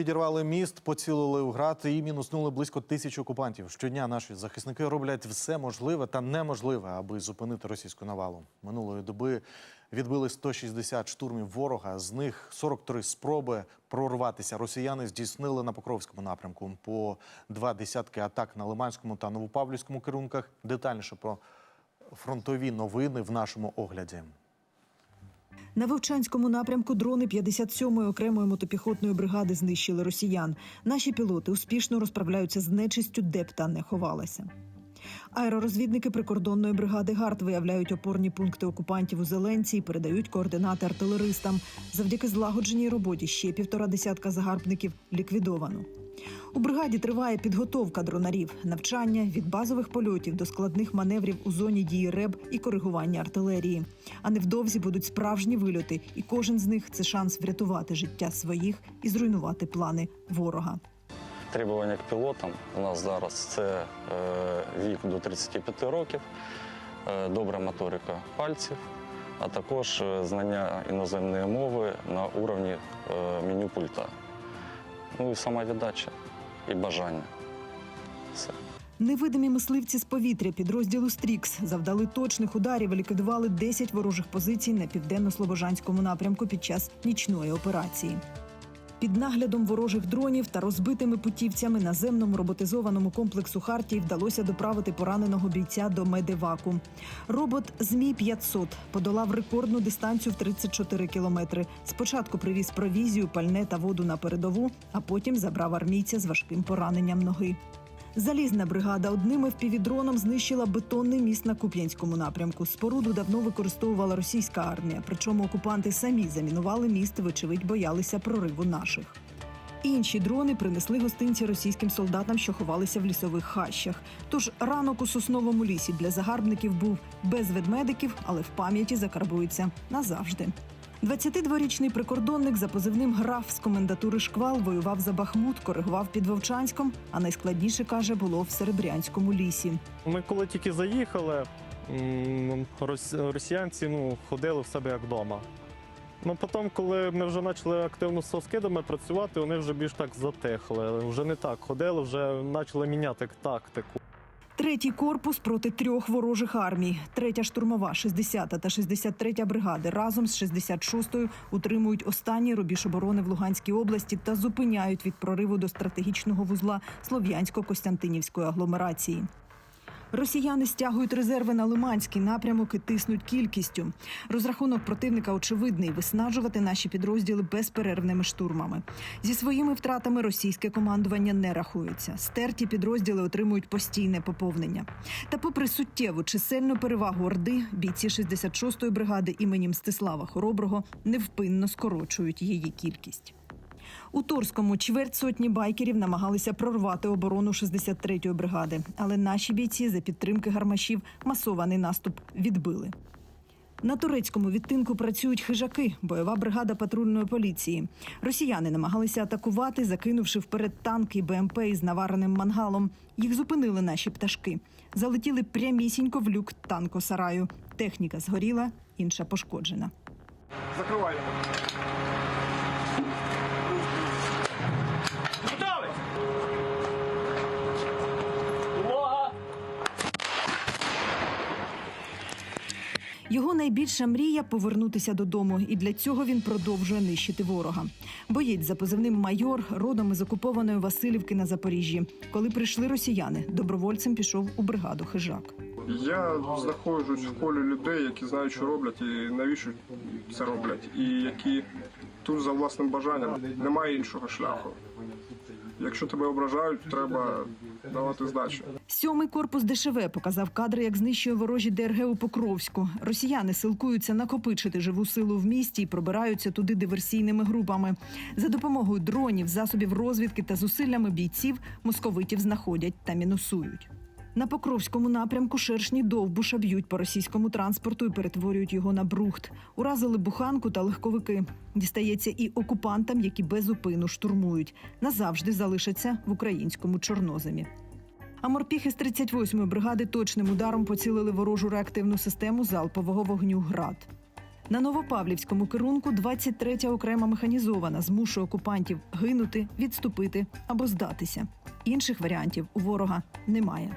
Підірвали міст, поцілили у град і мінуснули близько тисячі окупантів. Щодня наші захисники роблять все можливе та неможливе, аби зупинити російську навалу. Минулої доби відбили 160 штурмів ворога. З них 43 спроби прорватися. Росіяни здійснили на Покровському напрямку по два десятки атак на Лиманському та Новопавлівському керунках. Детальніше про фронтові новини в нашому огляді. На Вовчанському напрямку дрони 57-ї окремої мотопіхотної бригади знищили росіян. Наші пілоти успішно розправляються з нечистю, де б та не ховалася. Аеророзвідники прикордонної бригади ГАРД виявляють опорні пункти окупантів у Зеленці і передають координати артилеристам. Завдяки злагодженій роботі ще півтора десятка загарбників ліквідовано. У бригаді триває підготовка дронарів, навчання від базових польотів до складних маневрів у зоні дії РЕБ і коригування артилерії. А невдовзі будуть справжні вильоти, і кожен з них це шанс врятувати життя своїх і зруйнувати плани ворога. Требування к пілотам у нас зараз це е, вік до 35 років, е, добра моторика пальців, а також е, знання іноземної мови на уровні меню пульта. Ну і сама віддача і бажання. Все. Невидимі мисливці з повітря підрозділу Стрікс завдали точних ударів ліквідували 10 ворожих позицій на південно-слобожанському напрямку під час нічної операції. Під наглядом ворожих дронів та розбитими путівцями наземному роботизованому комплексу Хартії вдалося доправити пораненого бійця до медеваку. Робот Змій 500 подолав рекордну дистанцію в 34 кілометри. Спочатку привіз провізію, пальне та воду на передову, а потім забрав армійця з важким пораненням ноги. Залізна бригада одним впівдроном знищила бетонний міст на Куп'янському напрямку. Споруду давно використовувала російська армія. Причому окупанти самі замінували міст, вочевидь, боялися прориву наших. Інші дрони принесли гостинці російським солдатам, що ховалися в лісових хащах. Тож ранок у сосновому лісі для загарбників був без ведмедиків, але в пам'яті закарбується назавжди. 22-річний прикордонник за позивним граф з комендатури Шквал воював за Бахмут, коригував під Вовчанськом, а найскладніше каже було в Серебрянському лісі. Ми коли тільки заїхали, росіянці ну, ходили в себе як вдома. Ну, потім, коли ми вже почали активно з соскидами працювати, вони вже більш так затихли. Вже не так ходили, вже почали міняти тактику. Третій корпус проти трьох ворожих армій. Третя штурмова, 60-та та 63-я бригади разом з 66-ю утримують останній рубіж оборони в Луганській області та зупиняють від прориву до стратегічного вузла Слов'янсько-Костянтинівської агломерації. Росіяни стягують резерви на Лиманський напрямок і тиснуть кількістю. Розрахунок противника очевидний виснажувати наші підрозділи безперервними штурмами. Зі своїми втратами російське командування не рахується. Стерті підрозділи отримують постійне поповнення. Та, попри суттєву чисельну перевагу Орди, бійці 66-ї бригади імені Мстислава Хороброго невпинно скорочують її кількість. У Торському чверть сотні байкерів намагалися прорвати оборону 63-ї бригади, але наші бійці за підтримки гармашів масований наступ відбили. На турецькому відтинку працюють хижаки, бойова бригада патрульної поліції. Росіяни намагалися атакувати, закинувши вперед танки БМП із навареним мангалом. Їх зупинили наші пташки. Залетіли прямісінько в люк танкосараю. Техніка згоріла, інша пошкоджена. Закривай. Його найбільша мрія повернутися додому, і для цього він продовжує нищити ворога. Боєць за позивним майор родом із окупованої Васильівки на Запоріжжі. Коли прийшли росіяни, добровольцем пішов у бригаду хижак. Я знаходжусь в колі людей, які знають, що роблять і навіщо це роблять, і які тут за власним бажанням немає іншого шляху. Якщо тебе ображають, треба давати здачу. Сьомий корпус ДШВ показав кадри, як знищує ворожі ДРГ у Покровську. Росіяни силкуються накопичити живу силу в місті і пробираються туди диверсійними групами. За допомогою дронів, засобів розвідки та зусиллями бійців московитів знаходять та мінусують. На Покровському напрямку шершні довбуша б'ють по російському транспорту і перетворюють його на брухт. Уразили буханку та легковики. Дістається і окупантам, які безупину штурмують. Назавжди залишаться в українському чорноземі. А морпіхи з 38-ї бригади точним ударом поцілили ворожу реактивну систему залпового вогню ГРАД. На Новопавлівському керунку 23-я окрема механізована змушує окупантів гинути, відступити або здатися. Інших варіантів у ворога немає.